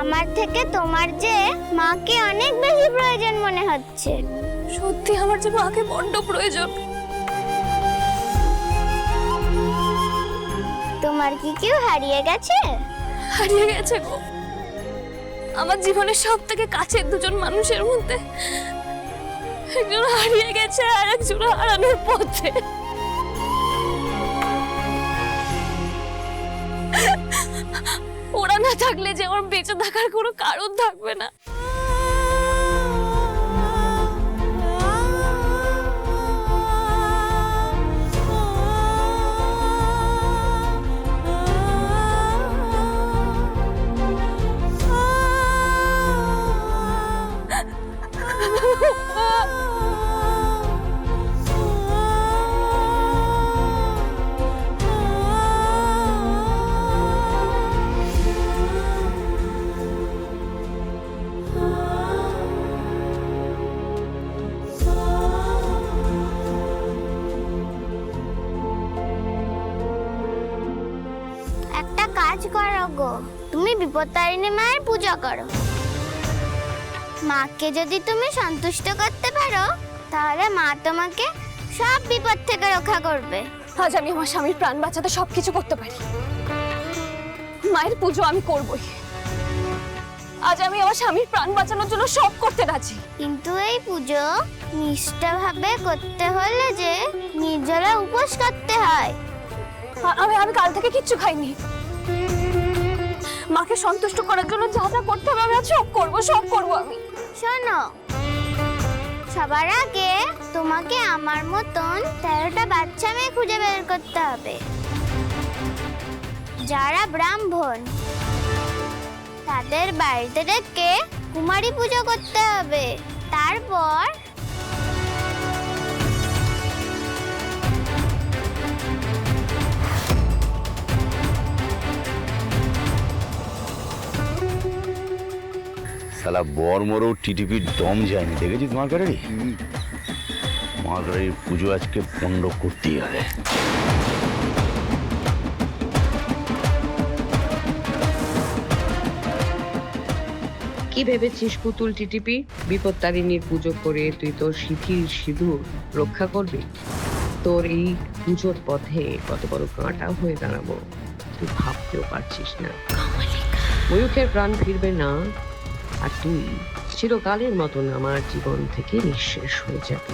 আমার থেকে তোমার যে মাকে অনেক বেশি প্রয়োজন মনে হচ্ছে। সত্যি আমার যে মাকে বড্ড প্রয়োজন। তোমার কি কেউ হারিয়ে গেছে? হারিয়ে গেছে গো। আমার জীবনের সব থেকে কাছের দুজন মানুষের মধ্যে একজন হারিয়ে গেছে আর একজন হারানোর পথে। ওরা না থাকলে যে আমার বেঁচে থাকার কোনো কারণ থাকবে না কাজ করো গো। তুমি বিপত্তারিণী মায়ের পূজা করো। মাকে যদি তুমি সন্তুষ্ট করতে পারো তাহলে মা তোমাকে সব বিপদ থেকে রক্ষা করবে। আজ আমি আমার স্বামীর প্রাণ বাঁচাতে সবকিছু করতে পারি। মায়ের পুজো আমি করবই। আজ আমি আমার স্বামীর প্রাণ বাঁচানোর জন্য সব করতে রাজি। কিন্তু এই পুজো নিষ্ঠাভাবে করতে হলে যে নির্জলা উপোস করতে হয়। আমি আমি কাল থেকে কিচ্ছু খাইনি। মাকে সন্তুষ্ট করার জন্য যা যা করতে হবে আমি আজ সব করব সব করব আমি। শোনো, সবার আগে তোমাকে আমার মতন তেরোটা বাচ্চা মেয়ে খুঁজে বের করতে হবে। যারা ব্রাহ্মণ, তাদের বাড়িতে ডেকে কুমারী পুজো করতে হবে। তারপর সালা বর মরেও টিটিপির দম যায়নি দেখেছিস মার্কারি মার্কারির পুজো আজকে পণ্ড করতেই হবে। কি ভেবেছিস পুতুল টিটিপি? বিপত্তারিণীর পুজো করে তুই তোর শিথিল সিঁদুর রক্ষা করবি? তোর এই পুজোর পথে কত বড় কাঁটা হয়ে দাঁড়াবো। তুই ভাবতেও পারছিস না। ময়ূখের প্রাণ ফিরবে না। আর তুই চিরকালের মতন আমার জীবন থেকে নিঃশেষ হয়ে যাবে।